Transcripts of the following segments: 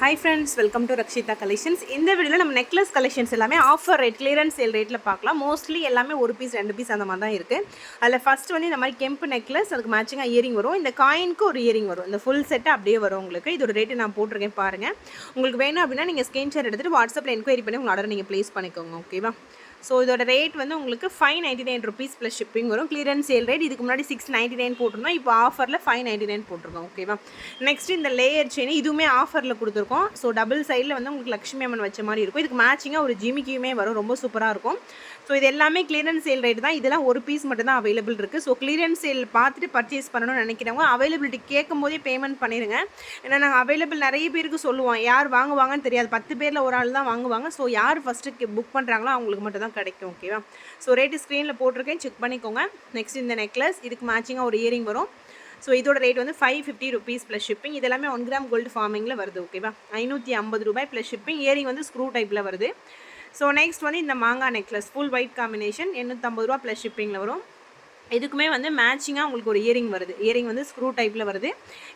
Hi friends welcome to Rakshitha collections இந்த வீடியோவில் நம்ம நெக்லஸ் கலெக்ஷன்ஸ் எல்லாமே ஆஃபர் ரேட் கிளியரன்ஸ் சேல் ரேட்டில் பார்க்கலாம். மோஸ்ட்லி எல்லாமே ஒரு பீஸ் ரெண்டு பீஸ் அந்த மாதிரி தான் இருக்குது அதில் ஃபஸ்ட் வந்து இந்த மாதிரி கெம்பு நெக்லஸ் அதுக்கு மேட்சிங்காக இயரிங் வரும். இந்த காயினுக்கு ஒரு இயரிங் வரும். இந்த ஃபுல் செட்டு அப்படியே வரும் உங்களுக்கு. இதோட ரேட்டு நான் போட்டிருக்கேன் பாருங்கள் உங்களுக்கு வேணும் அப்படின்னா நீங்கள் ஸ்கிரீன்ஷாட் எடுத்துகிட்டு வாட்ஸ்அப்பில் என்கொயரி பண்ணி உங்கள் ஆர்டர் நீங்கள் ப்ளேஸ் பண்ணிக்கோங்க ஓகேவா ஸோ இதோட ரேட் வந்து உங்களுக்கு five ninety nine rupees plus shipping வரும். கிளியரன்ஸ் சேல் ரேட் இதுக்கு முன்னாடி சிக்ஸ் நைன்டி நைன் போட்டிருந்தோம். இப்போ ஆஃபரில் ஃபைவ் நைன்டி நைன் போட்டிருக்கோம். ஓகேவா நெக்ஸ்ட் இந்த லேயர் செயின் இதுவுமே ஆஃபரில் கொடுத்துருக்கோம். ஸோ டபுள் சைடில் வந்து உங்களுக்கு லக்ஷ்மி அம்மன் வச்ச மாதிரி இருக்கும். இதுக்கு மேட்சிங்காக ஒரு ஜிமிக்கியுமே வரும். ரொம்ப சூப்பராக இருக்கும். ஸோ இது எல்லாமே கிளியரன்ஸ் சேல் ரேட் தான். இதெல்லாம் ஒரு பீஸ் மட்டும் தான் அவைலபிள் இருக்குது ஸோ கிளியரன்ஸ் சேல் பார்த்துட்டு பர்ச்சேஸ் பண்ணணும்னு நினைக்கிறவங்க அவைலபிலிட்டி கேட்கும் போதே பேமெண்ட் பண்ணிடுங்க ஏன்னா நாங்கள் அவைலபிள் நிறைய பேருக்கு சொல்லுவோம். யார் வாங்குவாங்கன்னு தெரியாது. பத்து பேரில் ஒரு ஆள் தான் வாங்குவாங்க. ஸோ யார் ஃபஸ்ட்டு புக் பண்ணுறாங்களோ அவங்களுக்கு மட்டும் தான் கிடைக்கும் ஓகேவா ஸோ ரேட்டு ஸ்க்ரீனில் போட்டிருக்கேன். செக் பண்ணிக்கோங்க. நெக்ஸ்ட் இந்த நெக்லஸ் இதுக்கு மேட்சிங்காக ஒரு இயரிங் வரும். ஸோ இதோட ரேட் வந்து five fifty rupees plus shipping இதெல்லாமே ஒன் கிராம் கோல்டு ஃபார்மிங்கில் வருது ஓகேவா ஐநூற்றி ஐம்பது ரூபாய் ப்ளஸ் ஷிப்பிங் இயரிங் வந்து ஸ்க்ரூ டைப்பில் வருது. ஸோ நெக்ஸ்ட் வந்து இந்த மாங்காய் நெக்லஸ் ஃபுல் ஒயிட் காம்பினேஷன் எண்ணூற்றம்பது ரூபா ப்ளஸ் ஷிப்பிங்கில் வரும். இதுக்குமே வந்து மேட்சிங்காக உங்களுக்கு ஒரு இயரிங் வருது. இயரிங் வந்து ஸ்க்ரூ டைப்பில் வருது.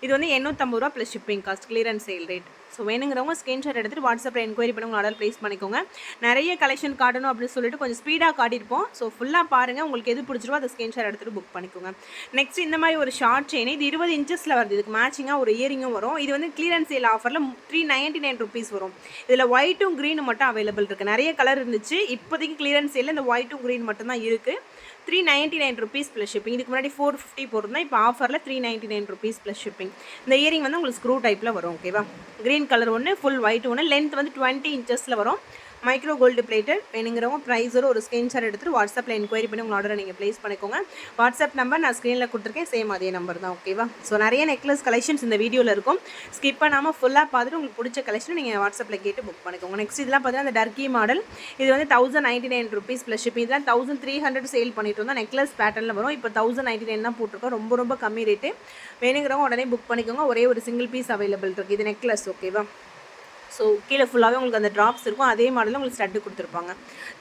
இது வந்து எண்ணூற்றம்பது ரூபா plus shipping cost clearance sale rate so வேணுங்கிறவங்க ஸ்க்ரீன்ஷாட் எடுத்துகிட்டு வாட்ஸ்அப்பில் என்கொயரி பண்ணி உங்கள் ஆர்டர் ப்ளேஸ் பண்ணிக்கோங்க. நிறைய கலெக்ஷன் காட்டணும் அப்படின்னு சொல்லிட்டு கொஞ்சம் ஸ்பீடாக காட்டியிருப்போம். ஸோ ஃபுல்லாக பாருங்கள் உங்களுக்கு எது பிடிச்சிருவோ அதை ஸ்க்ரீன்ஷாட் எடுத்துகிட்டு புக் பண்ணிக்கோங்க. நெக்ஸ்ட் இந்த மாதிரி ஒரு ஷார்ட் செயின் இது இருபது இன்ச்சஸில் வருது. இதுக்கு மேட்சிங்காக ஒரு இயரிங்கும் வரும். இது வந்து கிளியரன்ஸ் சேல் ஆஃபரில் த்ரீ நைன்ட்டி நைன் ருபீஸ் வரும். இதில் ஒயிட்டும் க்ரீனும் மட்டும் அவைலபிள் இருக்குது நிறைய கலர் இருந்துச்சு. இப்போதைக்கு கிளியரன்ஸ் சேலில் இந்த ஒயிட்டும் க்ரீன் மட்டும் தான் இருக்குது three ninety nine rupees plus shipping இதுக்கு முன்னாடி ஃபோர் ஃபிஃப்டி போட்டிருந்தா இப்போ ஆஃபரில் three ninety nine rupees plus shipping இந்த இயரிங் வந்து உங்களுக்கு ஸ்க்ரூ டைப்பில் வரும் ஓகேவா க்ரீன் கலர் ஒன்று ஃபுல் ஒயிட் ஒன்று லென்த் வந்து டுவெண்ட்டி இன்ச்சஸில் வரும். மைக்ரோ கோல்டு பிளேட்டட் வேணுங்கிறவங்க ப்ரைஸோட ஒரு ஸ்க்ரீன்ஷாட் எடுத்துகிட்டு வாட்ஸ்அப்பில் என்கொயரி பண்ணி உங்கள் ஆர்டரை நீங்கள் ப்ளேஸ் பண்ணிக்கோங்க. வாட்ஸ்அப் நம்பர் நான் ஸ்க்ரீனில் கொடுத்துருக்கேன். சேம் அதே நம்பர் தான் ஓகேவா ஸோ நிறைய நெக்லஸ் கலெக்ஷன்ஸ் இந்த வீடியோவில் இருக்கும். ஸ்கிப் பண்ணாமல் ஃபுல்லாக பார்த்துட்டு உங்களுக்கு பிடிச்ச கலெக்ஷன் நீங்கள் வாட்ஸ்அப்பில் கேட்டு புக் பண்ணிக்கோங்க. நெக்ஸ்ட் இதெல்லாம் பார்த்தீங்கன்னா அந்த டர்க்கி மாடல் இது வந்து thousand ninety nine rupees plus shipping இதெல்லாம் தௌசண்ட் த்ரீ ஹண்ட்ரட் சேல் பண்ணிட்டு இருந்தோம் நெக்லஸ் பேட்டர்னில் வரும். இப்போ தௌசண்ட் நைன்ட்டி நைன் தான் போட்டிருக்கோம். ரொம்ப ரொம்ப கம்மி ரேட்டு வேணுங்கிறவங்க உடனே புக் பண்ணிக்கோங்க. ஒரே ஒரு சிங்கிள் பீஸ் அவைலபிள் இருக்குது இது நெக்லஸ் ஓகேவா ஸோ கீழே ஃபுல்லாகவே உங்களுக்கு அந்த ட்ராப்ஸ் இருக்கும். அதே மாடலில் உங்களுக்கு ஸ்டட்டு கொடுத்துருப்பாங்க.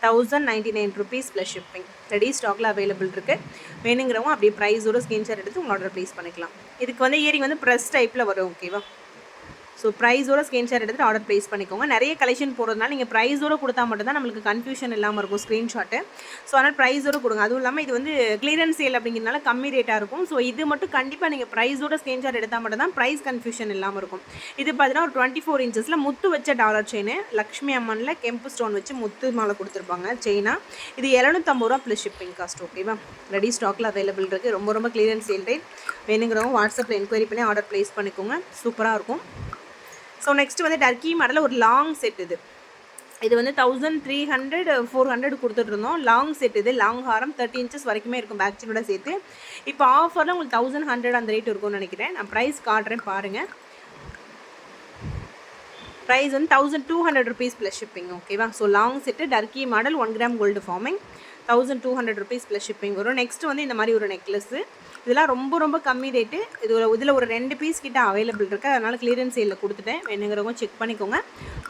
Thousand ninety nine rupees plus shipping ready ஸ்டாக்கில் அவைலபிள் இருக்குது வேணுங்கிறவங்க அப்படியே ப்ரைஸோட ஸ்கிரீன்ஷாட் எடுத்து உங்கள் ஆர்டர் ப்ளேஸ் பண்ணிக்கலாம். இதுக்கு வந்து இயரிங் வந்து ப்ரெஸ் டைப்பில் வரும் ஓகேவா ஸோ ப்ரைஸோட ஸ்க்ரீன்ஷாட் எடுத்துகிட்டு ஆர்டர் ப்ளேஸ் பண்ணிக்கோங்க. நிறைய கலெக்ஷன் போடுறதுனால நீங்கள் ப்ரைஸோட கொடுத்தா மட்டும்தான் நம்மளுக்கு கன்ஃபியூஷன் இல்லாமல் இருக்கும் ஸ்க்ரீன்ஷாட்டு ஸோ அதனால் ப்ரைஸோட கொடுங்க. அதுவும் இல்லாமல் இது வந்து கிளியரன்ஸ் சேல் அப்படிங்கிறனால கம்மி ரேட்டாக இருக்கும். ஸோ இது மட்டும் கண்டிப்பாக நீங்கள் ப்ரைஸோட ஸ்க்ரீன்ஷாட் எடுத்தால் மட்டும் தான் ப்ரைஸ் கன்ஃபியூஷன் இல்லாமல் இருக்கும். இது பார்த்தீங்கன்னா ஒரு டுவெண்ட்டி ஃபோர் இன்ச்சஸில் முத்து வச்ச டாலர் செயின் லக்ஷ்மி அம்மனில் கெம்பு ஸ்டோன் வச்சு முத்து மாலை கொடுத்துருப்பாங்க செயினாக இது இரநூத்தம்பது ரூபா ப்ளஸ் ஷிப்பிங் காஸ்ட் ஓகேவா ரெடி ஸ்டாக்கில் அவைலபிள் இருக்குது ரொம்ப ரொம்ப கிளியரன்ஸ் சேல் ரேட் வேணுங்கிறவங்க வாட்ஸ்அப்பில் என்கொயரி பண்ணி ஆர்டர் ப்ளேஸ் பண்ணிக்கோங்க. சூப்பராக இருக்கும். ஸோ நெக்ஸ்ட் வந்து டர்க்கி மாடலில் ஒரு லாங் செட் இது. இது வந்து thousand three hundred four hundred கொடுத்துட்ருந்தோம் long set இது. லாங் ஹாரம் தேர்ட்டி இன்ச்சஸ் வரைக்குமே இருக்கும் பேக் சேர்த்து. இப்போ ஆஃபரில் உங்களுக்கு தௌசண்ட் ஹண்ட்ரட் அந்த ரேட் இருக்கும்னு நினைக்கிறேன். நான் ப்ரைஸ் காட்டுறேன் பாருங்கள் ப்ரைஸ் வந்து thousand two hundred rupees plus shipping ஓகேவா so long set Turkey model one gram gold forming thousand two hundred rupees plus shipping வரும் நெக்ஸ்ட் வந்து இந்த மாதிரி ஒரு நெக்லஸ்ஸு இதெல்லாம் ரொம்ப ரொம்ப கம்மி ரேட்டு இது இதில் ஒரு ரெண்டு பீஸ் கிட்ட அவைலபிள் இருக்குது அதனால் கிளியரன்ஸ் சேலில் கொடுத்துட்டேன். வேணுங்கிறவங்க செக் பண்ணிக்கோங்க.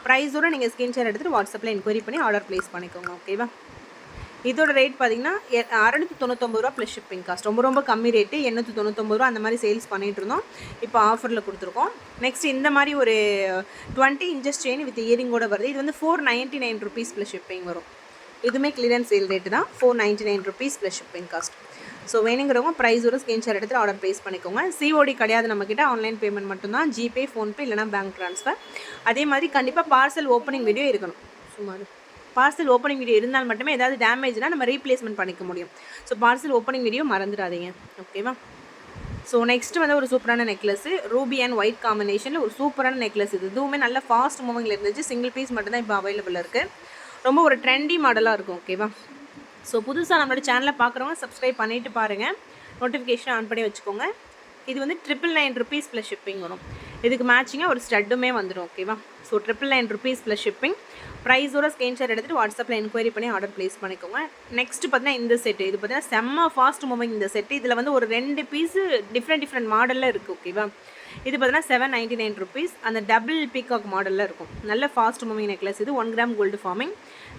ப்ரைஸோட நீங்கள் ஸ்கிரீன்ஷாட் எடுத்துகிட்டு வாட்ஸ்அப்பில் என்கொயரி பண்ணி ஆர்டர் ப்ளேஸ் பண்ணிக்கோங்க ஓகேவா இதோட ரேட் பார்த்தீங்கன்னா அறநூற்றி தொண்ணூத்தொம்பது ரூபா ப்ளஸ் ஷிப்பிங் காஸ்ட் ரொம்ப ரொம்ப கம்மி ரேட்டு எண்ணூற்றி தொண்ணூத்தொம்பது ரூபா அந்த மாதிரி சேல்ஸ் பண்ணிகிட்டு இருந்தோம். இப்போ ஆஃபரில் கொடுத்துருக்கோம். நெக்ஸ்ட் இந்த மாதிரி ஒரு டுவெண்ட்டி இன்ச்சஸ் செயின் வித் இயரிங்கோட வருது. இது வந்து four ninety nine rupees plus shipping வரும். இதுவுமே கிளியரன்ஸ் சேல் ரேட்டு தான். Four ninety nine rupees plus shipping cost so வேணுங்கிறவங்க ப்ரைஸோட ஸ்க்ரீன்ஷாட் எடுத்து ஆர்டர் ப்ளேஸ் பண்ணிக்கோங்க. சிஓடி கிடையாது நம்மக்கிட்ட ஆன்லைன் பேமெண்ட் மட்டும்தான். ஜிபே ஃபோன்பே இல்லைனா பேங்க் ட்ரான்ஸ்ஃபர் அதே மாதிரி கண்டிப்பாக பார்சல் ஓப்பனிங் வீடியோ இருக்கணும். சுமார் பார்சல் ஓப்பனிங் வீடியோ இருந்தால் மட்டுமே ஏதாவது டேமேஜ்னால் நம்ம ரீப்ளேஸ்மெண்ட் பண்ணிக்க முடியும். ஸோ பார்சல் ஓப்பனிங் வீடியோ மறந்துடாதீங்க. ஓகேவா ஸோ நெக்ஸ்ட் வந்து ஒரு சூப்பரான நெக்லஸ் ரூபி அண்ட் ஒயிட் காம்பினேஷனில் ஒரு சூப்பரான நெக்லஸ் இது இதுவுமே நல்ல ஃபாஸ்ட் மூவிங்கில் இருந்துச்சு. சிங்கிள் பீஸ் மட்டும்தான் இப்போ அவைலபிள் இருக்குது ரொம்ப ஒரு ட்ரெண்டி மாடலாக இருக்கும் ஓகேவா ஸோ புதுசாக நம்மளோட சேனலை பார்க்குறவங்க சப்ஸ்கிரைப் பண்ணிவிட்டு பாருங்கள் நோட்டிஃபிகேஷன் ஆன் பண்ணி வச்சுக்கோங்க. இது வந்து triple nine rupees plus shipping வரும். இதுக்கு மேட்சிங்காக ஒரு ஸ்டட்டுமே வந்துடும் ஓகேவா so triple nine rupees plus shipping ப்ரைஸோட screenshot எடுத்துகிட்டு வாட்ஸ்அப்பில் என்கொயரி பண்ணி ஆர்டர் ப்ளேஸ் பண்ணிக்கோங்க. நெக்ஸ்ட் பார்த்தீங்கன்னா இந்த செட்டு இது பார்த்தீங்கன்னா செம்ம ஃபாஸ்ட் மூவிங் இந்த செட்டு இதில் வந்து ஒரு ரெண்டு பீஸு டிஃப்ரெண்ட் டிஃப்ரெண்ட் மாடலில் இருக்குது ஓகேவா இது பார்த்தீங்கன்னா செவன் நைன்ட்டி நைன் ருபீஸ் அந்த டபுள் பீகாக் மாடலில் இருக்கும். நல்ல ஃபாஸ்ட் மூவிங் நெக்லஸ் இது one gram gold forming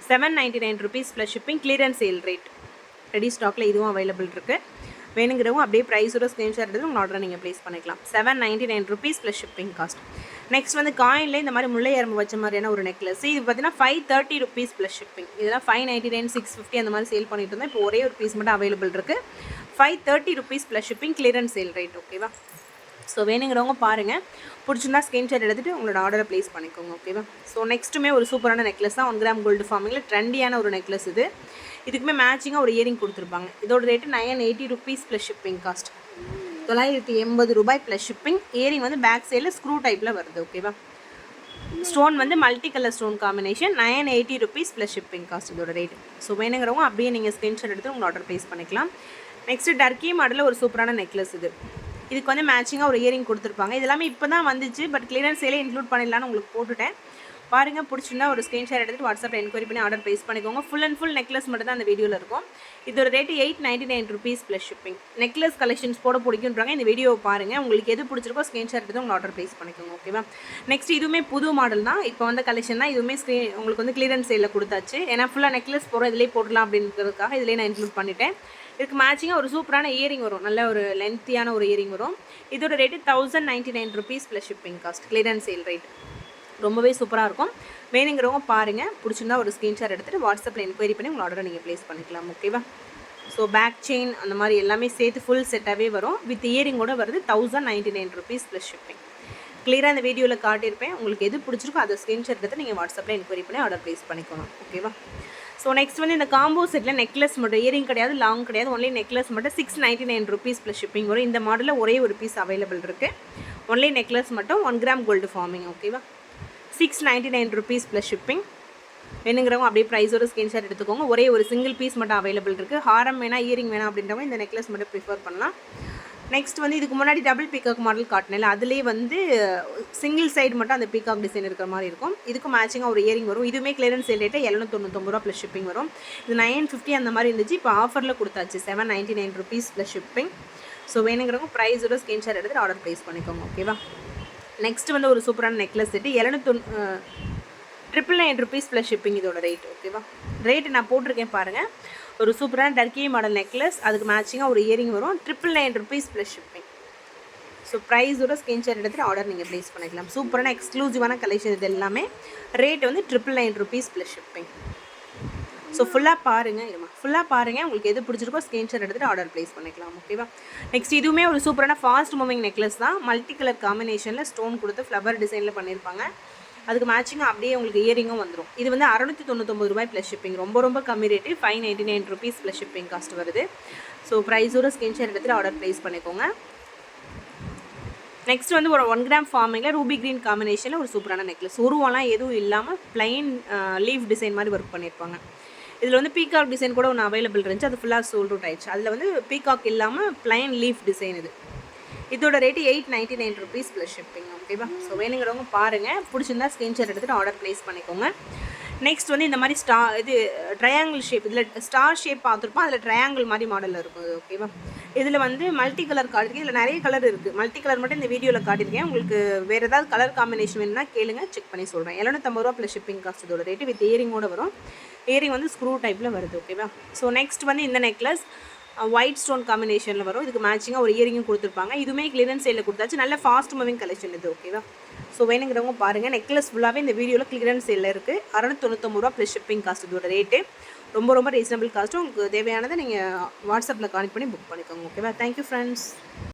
seven ninety nine rupees plus shipping clearance sale rate ready ஸ்டாக்கில் இதுவும் அவைலபிள் இருக்குது வேணுங்கிறவங்க அப்படியே ப்ரைஸோட ஸ்க்ரீன்ஷாட் எடுத்து உங்கள் ஆர்டரை நீங்கள் ப்ளேஸ் பண்ணிக்கலாம். Seven ninety nine rupees plus shipping cost next வந்து காயினில் இந்த மாதிரி முல்லை எறும்பு வச்ச மாதிரியான ஒரு நெக்லஸ் இது பார்த்தீங்கன்னா five thirty rupees plus shipping இதெல்லாம் five ninety nine six fifty அந்த மாதிரி சேல் பண்ணிட்டு இருந்தோம். இப்போ ஒரே ஒரு பீஸ் மட்டும் அவைலபிள் இருக்குது five thirty rupees plus shipping clearance sale rate ஓகேவா ஸோ வேணுங்கிறவங்க பாருங்கள் பிடிச்சிருந்தா ஸ்க்ரீன்ஷாட் எடுத்துகிட்டு உங்களோட ஆர்டரை ப்ளேஸ் பண்ணிக்கோங்க ஓகேவா ஸோ நெக்ஸ்ட்டுமே ஒரு சூப்பரான நெக்லஸ் தான். ஒன் கிராம் கோல்டு ஃபார்மிங்கில் ட்ரெண்டியான ஒரு நெக்லஸ் இது. இதுக்குமே மேட்சிங்காக ஒரு இயரிங் கொடுத்துருப்பாங்க. இதோட rate nine eighty rupees plus shipping cost தொள்ளாயிரத்தி எண்பது ரூபாய் ப்ளஸ் ஷிப்பிங் இயரிங் வந்து பேக் சைடில் ஸ்க்ரூ டைப்பில் வருது ஓகேவா ஸ்டோன் வந்து multi colour stone combination nine eighty rupees plus shipping cost இதோட ரேட் ஸோ வேணுங்கிறவங்க அப்படியே நீங்கள் ஸ்க்ரீன்ஷாட் எடுத்து உங்கள் ஆர்டர் ப்ளேஸ் பண்ணிக்கலாம். நெக்ஸ்ட்டு டர்க்கி மாடலில் ஒரு சூப்பரான நெக்லஸ் இது. இதுக்கு வந்து மேட்சிங்காக ஒரு இயரிங் கொடுத்துருப்பாங்க. இது எல்லாமே இப்போ தான் வந்துச்சு பட் கிளியரன்ஸ் சேலே இன்க்ளூட் பண்ணிடலான்னு உங்களுக்கு போட்டுட்டேன். பாருங்கள் பிடிச்சிருந்தா ஒரு ஸ்க்ரீன்ஷாட் எடுத்துட்டு வாட்ஸ்அப்பில் என்கொயரி பண்ணி ஆர்டர் ப்ளேஸ் பண்ணிக்கோங்க. ஃபுல் அண்ட் ஃபுல் நெக்லஸ் மட்டும் தான் அந்த வீடியோவில் இருக்கும். இதோட rate eight ninety nine rupees plus shipping necklace collections போட பிடிக்குன்றாங்க இந்த வீடியோவை பாருங்கள் உங்களுக்கு எது பிடிச்சிருக்கோ ஸ்க்ரீன்ஷாட் எடுத்து உங்கள் ஆர்டர் ப்ளேஸ் பண்ணிக்கோங்க ஓகேவா நெக்ஸ்ட் இதுவுமே புது மாடல் தான். இப்போ வந்த கலெக்ஷன் தான். இதுவுமே ஸ்க்ரீன் உங்களுக்கு வந்து கிளியரன்ஸ் சேலில் கொடுத்தாச்சு. ஏன்னா ஃபுல்லாக நெக்லஸ் போகிறோம் இதிலே போடலாம் அப்படின்றதுக்காக இதிலே நான் இன்க்ளூட் பண்ணிட்டேன். இதுக்கு மேட்சிங்காக ஒரு சூப்பரான இயரிங் வரும். நல்ல ஒரு லென்த்தியான ஒரு இயரிங் வரும். இதோட rate thousand ninety nine rupees plus shipping cost clearance sale rate ரொம்பவே சூப்பராக இருக்கும். வேணுங்கிறவங்க பாருங்கள் பிடிச்சிருந்தா ஒரு ஸ்க்ரீன்ஷாட் எடுத்துகிட்டு வாட்ஸ்அப்பில் என்கொயரி பண்ணி உங்கள் ஆர்டரை நீங்கள் ப்ளேஸ் பண்ணிக்கலாம். ஓகேவா ஸோ பேக் செயின் அந்த மாதிரி எல்லாமே சேர்த்து ஃபுல் செட்டாகவே வரும். வித் இயரிங்கோட வருது. Thousand ninety nine rupees plus shipping கிளியராக இந்த வீடியோவில் காட்டியிருப்பேன். உங்களுக்கு எது பிடிச்சிருக்கோ அதை ஸ்க்ரீன்ஷாட் எடுத்து நீங்கள் வாட்ஸ்அப்பில் என்கொயரி பண்ணி ஆர்டர் ப்ளேஸ் பண்ணிக்கணும் ஓகேவா ஸோ நெக்ஸ்ட் வந்து இந்த காம்போ செட்டில் நெக்லஸ் மட்டும் இயரிங் கிடையாது லாங் கிடையாது ஒன்லி நெக்லஸ் மட்டும் six ninety nine rupees plus shipping வரும். இந்த மாடலில் ஒரே ஒரு பீஸ் அவைலபிள் இருக்குது ஒன்லி நெக்லஸ் மட்டும் ஒன் கிராம் கோல்டு ஃபார்மிங் ஓகேவா six ninety nine rupees plus shipping வேணுங்கிறவங்க அப்படியே ப்ரைஸோட ஸ்கிரீன்ஷாட் எடுத்துக்கோங்க. ஒரே ஒரு சிங்கிள் பீஸ் மட்டும் அவைலபிள் இருக்குது ஹாரம் வேணால் இயரிங் வேணாம் அப்படின்றவங்க இந்த நெக்லஸ் மட்டும் ப்ரிஃபர் பண்ணலாம். நெக்ஸ்ட் வந்து இதுக்கு முன்னாடி டபுள் பீகாக் மாடல் காட்டினேன். அதுலேயே வந்து சிங்கிள் சைடு மட்டும் அந்த பீகாக் டிசைன் இருக்கிற மாதிரி இருக்கும். இதுக்கு மேட்சிங்காக ஒரு இயரிங் வரும். இதுவுமே கிளியரன்ஸ் சேல் ரேட்டு எழுநூத்தொண்ணூத்தொம்பது ரூபா ப்ளஸ் ஷிப்பிங் வரும். இது நைன் ஃபிஃப்டி அந்த மாதிரி இருந்துச்சு. இப்போ ஆஃபரில் கொடுத்தாச்சு. Seven ninety nine rupees plus shipping so வேணுங்கிறவங்க ப்ரைஸோட ஸ்கிரீன்ஷாட் எடுத்துகிட்டு ஆர்டர் ப்ளேஸ் பண்ணிக்கோங்க. ஓகேவா நெக்ஸ்ட் வந்து ஒரு சூப்பரான necklace set எழுநூத்தொன் triple nine rupees plus shipping இதோட ரேட் ஓகேவா ரேட்டு நான் போட்டிருக்கேன் பாருங்கள் ஒரு சூப்பரான டர்க்கி மாடல் நெக்லஸ் அதுக்கு மேட்சிங்காக ஒரு இயரிங் வரும். Triple nine rupees plus shipping so ப்ரைஸோட screenshot எடுத்துகிட்டு ஆர்டர் நீங்கள் ப்ளேஸ் பண்ணிக்கலாம். சூப்பரான எக்ஸ்க்ளூசிவான கலெக்ஷன் இது எல்லாமே. ரேட் வந்து triple nine rupees plus shipping so ஃபுல்லாக பாருங்கள் இருமா ஃபுல்லாக பாருங்கள் உங்களுக்கு எது பிடிச்சிருக்கோ ஸ்க்ரீன்ஷாட் எடுத்துகிட்டு ஆர்டர் ப்ளேஸ் பண்ணிக்கலாம். ஓகேவா நெக்ஸ்ட் இதுவுமே ஒரு சூப்பரான ஃபாஸ்ட் மூவிங் நெக்லஸ் தான். மல்டி கலர் காம்பினேஷனில் ஸ்டோன் கொடுத்து ஃப்ளவர் டிசைனில் பண்ணியிருப்பாங்க அதுக்கு மேட்சிங்காக அப்படியே உங்களுக்கு இயரிங்கும் வந்துடும் இது வந்து அறநூற்றி தொண்ணூத்தொம்பது ரூபாய் ப்ளஸ் ஷிப்பிங் ரொம்ப ரொம்ப கம்மி rate five ninety nine rupees plus shipping cost வருது. ஸோ ப்ரைஸோட ஸ்கிரீன்ஷாட் எடுத்துகிட்டு ஆர்டர் ப்ளேஸ் பண்ணிக்கோங்க. நெக்ஸ்ட் வந்து ஒரு ஒன் கிராம் ஃபார்மிங்கில் ரூபி க்ரீன் காம்பினேஷனில் ஒரு சூப்பரான நெக்லஸ் உருவம்லாம் எதுவும் இல்லாமல் ப்ளைன் லீஃப் டிசைன் மாதிரி ஒர்க் பண்ணியிருப்பாங்க இதில் வந்து பீகாக் டிசைன் கூட ஒன்று அவைலபிள் இருந்துச்சு. அது ஃபுல்லாக சோல்ட் அவுட் ஆயிடுச்சு. அதில் வந்து பீகாக் இல்லாமல் ப்ளைன் லீஃப் டிசைன் இது. இதோட rate eight ninety nine rupees plus shipping ஓகேவா? ஸோ வேணுங்கிறவங்க பாருங்கள் பிடிச்சிருந்தா ஸ்க்ரீன்ஷாட் எடுத்துகிட்டு ஆர்டர் ப்ளேஸ் பண்ணிக்கோங்க. நெக்ஸ்ட் வந்து இந்த மாதிரி ஸ்டா இது ட்ரையாங்கிள் ஷேப் இதில் ஸ்டார் ஷேப் பார்த்துருப்போம். அதில் ட்ரையாங்கிள் மாதிரி மாடலில் இருக்கும் ஓகேவா? இதில் வந்து மல்டி கலர் காட்டியிருக்கேன். இதில் நிறைய கலர் இருக்குது மல்டி கலர் மட்டும் இந்த வீடியோவில் காட்டியிருக்கேன். உங்களுக்கு வேறு ஏதாவது கலர் காம்பினேஷன் வேணும்னா கேளுங்க. செக் பண்ணி சொல்கிறேன் எழுநூத்தம்பது ரூபா ப்ளஸ் ஷிப்பிங் காஸ்ட் இதோட ரேட்டு வித் இயரிங்கோடு வரும். இயரிங் வந்து ஸ்க்ரூ டைப்பில் வருது ஓகேவா? ஸோ நெக்ஸ்ட் வந்து இந்த நெக்லஸ் ஒயிட் ஸ்டோன் காம்பினேஷனில் வரும். இதுக்கு மேட்சிங்காக ஒரு இயரிங்கும் கொடுத்துருப்பாங்க. இதுவுமே கிளியரன்ஸ் சேலில் கொடுத்தாச்சு. நல்ல ஃபாஸ்ட் மூவிங் கலெக்ஷன் இது ஓகேவா ஸோ வேணுங்கிறவங்க பாருங்கள் நெக்லஸ் ஃபுல்லாகவே இந்த வீடியோவில் கிளியரன்ஸ் சேலில் இருக்குது அறநூத்தொண்ணூத்தொம்பது ரூபா ப்ளஸ் ஷிப்பிங் காஸ்ட் இதோட ரேட்டு ரொம்ப ரொம்ப ரீசனபிள் காஸ்ட்டும் உங்களுக்கு தேவையானதை நீங்கள் வாட்ஸ்அப்பில் கான்டெக்ட் பண்ணி புக் பண்ணிக்கோங்க ஓகேவா தேங்க்யூ ஃப்ரெண்ட்ஸ்